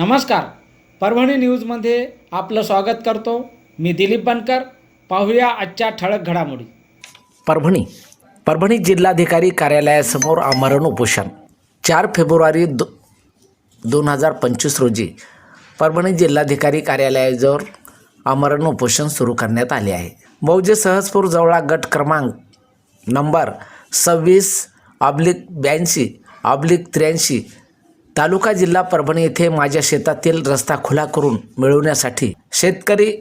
नमस्कार. परभणी न्यूजमध्ये आपलं स्वागत करतो. मी दिलीप बनकर. पाहूया आजच्या ठळक घडामोडी. परभणी परभणी जिल्हाधिकारी कार्यालयासमोर आमरण उपोषण. चार फेब्रुवारी दो दोन हजार पंचवीस रोजी परभणी जिल्हाधिकारी कार्यालयाजवळ आमरण उपोषण सुरू करण्यात आले आहे. मौजे सहजपूर जवळा गट क्रमांक नंबर सव्वीस ऑब्लिक ब्याऐंशी ऑब्लिक त्र्याऐंशी तालुका जिल्हा परभणी येथे माझ्या शेतातील रस्ता खुला करून मिळवण्यासाठी शेतकरी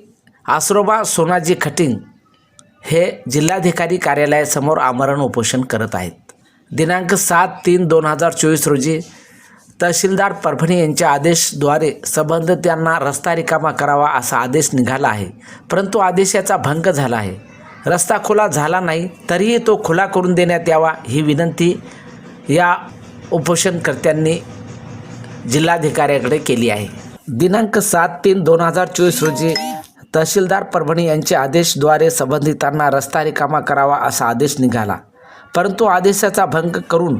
आसरोबा सोनाजी खटिंग हे जिल्हाधिकारी कार्यालयासमोर आमरण उपोषण करत आहेत. दिनांक सात तीन दोन हजार चोवीस रोजी तहसीलदार परभणी यांच्या आदेशद्वारे संबंधितांना रस्ता रिकामा करावा असा आदेश निघाला आहे. परंतु आदेशाचा भंग झाला आहे. रस्ता खुला झाला नाही तरीही तो खुला करून देण्यात यावा ही विनंती या उपोषणकर्त्यांनी जिल्हाधिकाऱ्याकडे केली आहे. दिनांक सात तीन दोन हजार चोवीस रोजी तहसीलदार परभणी यांच्या आदेशद्वारे संबंधितांना रस्ता रिकामा करावा असा आदेश निघाला. परंतु आदेशाचा भंग करून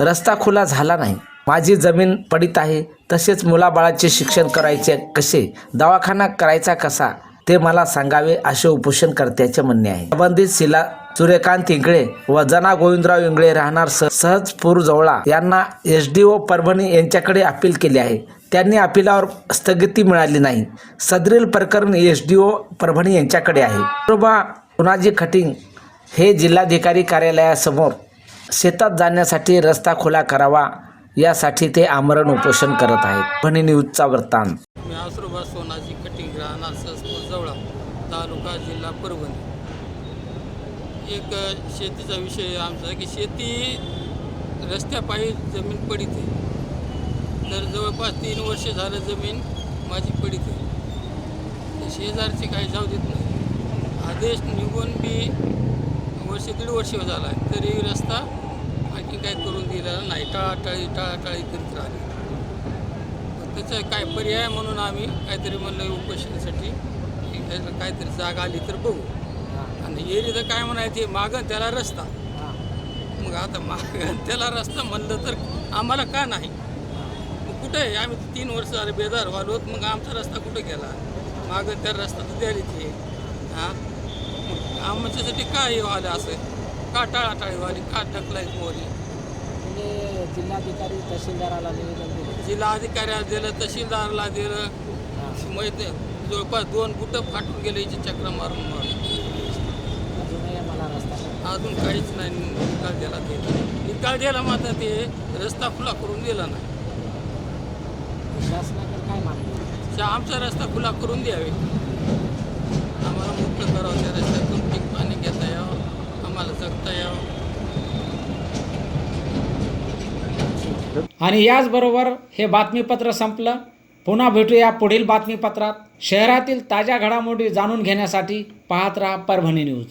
रस्ता खुला झाला नाही. माझी जमीन पडीत आहे. तसेच मुलाबाळाचे शिक्षण करायचे कसे? दवाखाना करायचा कसा? ते मला सांगावे असे उपोषणकर्त्याचे म्हणणे आहे. संबंधित शिला सूर्यकांत इंगळे व जना गोविंदराव इंगळे राहणार स सहजपूर जवळा यांना एस डी ओ परभणी यांच्याकडे अपील केली आहे. त्यांनी अपिलावर स्थगिती मिळाली नाही. सदरील प्रकरण एस डी ओ परभणी यांच्याकडे आहे. बरोबा पुनाजी खटिंग हे जिल्हाधिकारी कार्यालयासमोर शेतात जाण्यासाठी रस्ता खुला करावा यासाठी ते आमरण उपोषण करत आहेत. भणी न्यूजचा वृत्तांत. मी आसरोबा सोनाजी कटिंग राहणार सहजपूर जवळा तालुका जिल्हा परभणी. एक शेतीचा विषय आमचा की शेती रस्त्यापायी जमीन पडीत आहे. तर जवळपास तीन वर्ष झालं जमीन माझी पडीत आहे. तर शेजारचे काही जाऊ देत नाही. आदेश निघून बी वर्ष दीड वर्ष झाला आहे तरी रस्ता आणखी काही करून दिलेला नाही. टाळाटाळी टाळाटाळी करीत राहिली त्याचा काय पर्याय म्हणून आम्ही काहीतरी म्हणलं उपोषणासाठी काहीतरी जागा आली तर बघू. आणि तर काय म्हणायचे? मागं त्याला रस्ता. मग आता मागं त्याला रस्ता म्हणलं तर आम्हाला का नाही? मग कुठे आहे? आम्ही तीन वर्ष झाले बेदार व्हालोत मग आमचा रस्ता कुठे गेला? मागं त्या रस्ता तर द्यायला ते हां? मग आमच्यासाठी काय हे व्हायला असं? का टाळाटाळी व्हाली का ढकलाय मोरी जिल्हाधिकारी तहसीलदाराला निवेदन दिले. तहसीलदारला दिलं. माहिती जवळपास दोन बुटं फाटून गेले चक्र मारून मारून. अजूनही मला रस्ता अजून काहीच नाही. निकाल दिला ते निकाल दिला मात्र ते रस्ता खुला करून दिला नाही. शासनाकडे काय मागणी? आमचा रस्ता खुला करून द्यावे. आम्हाला मुक्त करावं त्या रस्त्यातून. पीक पाणी घेता यावं. आम्हाला जगता यावं. आणि याचबरोबर हे बातमीपत्र संपलं. पुन्हा भेटूया पुढील बातमीपत्रात. शहरातील ताज्या घडामोडी जाणून घेण्यासाठी पाहत राहा परभणी न्यूज.